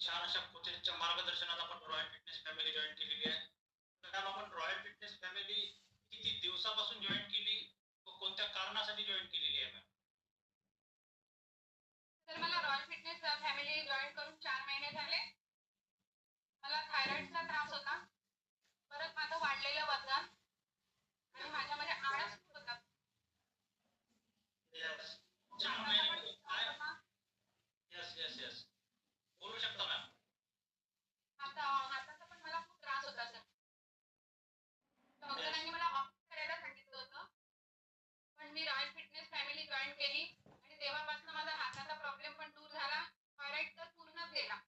छान अशा कोचेसच्या मार्गदर्शनात आपण रॉयल फिटनेस फॅमिली जॉईन केलेली आहे. तर मॅम आपण रॉयल फिटनेस फॅमिली किती दिवसापासून जॉईन केली? व कोणत्या कारणासाठी जॉईन केलेली आहे मॅम तर मला रॉयल फिटनेस फॅमिली जॉईन करून चार महिने झाले. मला थायरॉइडचा त्रास होता. परत माझं वाढलेलं वजन. आणि माझ्यामध्ये आळस खूप होता येस चार महिने काय येस येस येस बोलू शकता मॅम आता हाताचा पण मला खूप त्रास होता सर डॉक्टरांनी मला ऑपरेशन करायला सांगितलं होतं पण मी रॉयल फिटनेस फॅमिली जॉईन केली आणि तेव्हापासून माझा हाताचा प्रॉब्लेम पण दूर झाला थायरॉइड तर पूर्णच गेला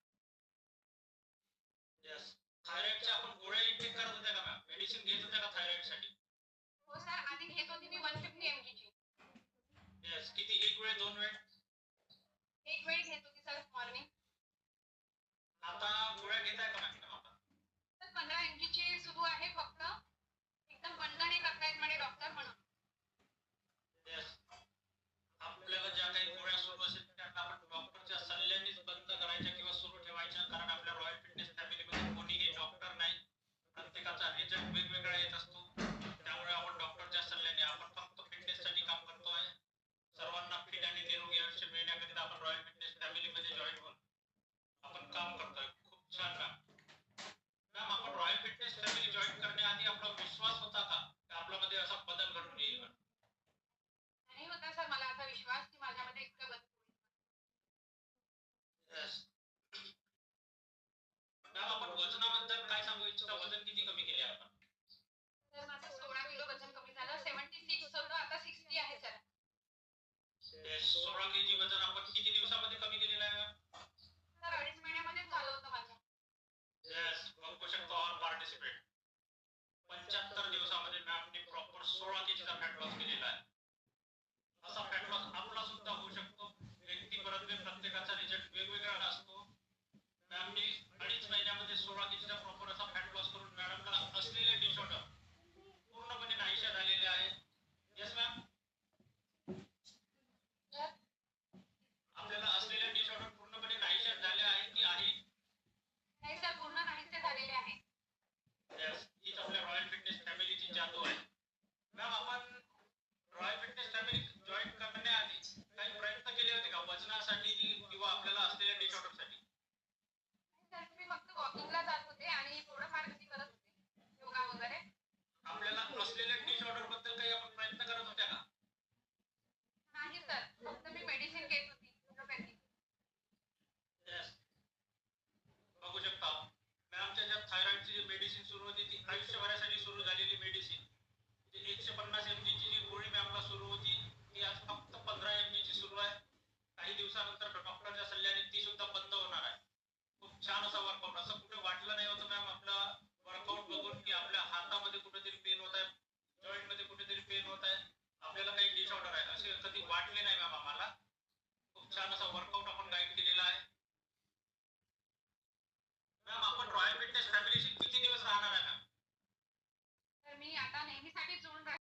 येस थायरॉइडच्या आपण गोळ्या इंटेक करत होत्या का मॅम मेडिसिन घेत होत्या का थायरॉइडसाठी? हो सर आधी घेत होती मी वन फिफ्टी एम ची. येस किती? एक वेळ दोन वेळ? एक वेळ घेत होती सर मॉर्निंग आता गोळ्या घेताय का मॅम आता? तर पंधरा एम ची सुरू आहे फक्त. एकदम बंद नाही करतायत म्हणे डॉक्टर म्हणून. सोळा के जी वजन आपण किती दिवसामध्ये कमी केलेलं आहे? अडीच महिन्यामध्येच झालं होतं माझं. येस बघू शकतो ऑल पार्टिसिपेट पंच्याहत्तर दिवसामध्ये मॅमने प्रॉपर सोळा के जीचा फॅट लॉस केलेला आहे. असा फॅट लॉस आपला सुद्धा होऊ शकतो. व्यक्तीपर्यंत प्रत्येकाचा रिझल्ट वेगवेगळा असतो. मॅमने अडीच महिन्यामध्ये सोळा के जीचा प्रॉपर मेडिसिन सुरू होती ती आयुष्यभरासाठी सुरू झालेली मेडिसिन एकशे पन्नास एमजीची जी गोळी मॅमला सुरू होती ती आज फक्त पंधरा एमजीची सुरू आहे. काही दिवसानंतर डॉक्टरच्या सल्ल्याने ती सुद्धा बंद होणार आहे. खूप छान असा वर्कआउट असं कुठे वाटलं नाही होतं मॅम आपला वर्कआउट बघून की आपल्या हातामध्ये कुठेतरी पेन होत आहे जॉईंटमध्ये कुठेतरी पेन होत आहे. आपल्याला काही डिसऑर्डर आहे. असे कधी वाटले नाही मॅम आम्हाला. खूप छान असा वर्कआउट आपण गाईड केलेला आहे. मॅम आपण रॉयल फिटनेस फॅमिलीशी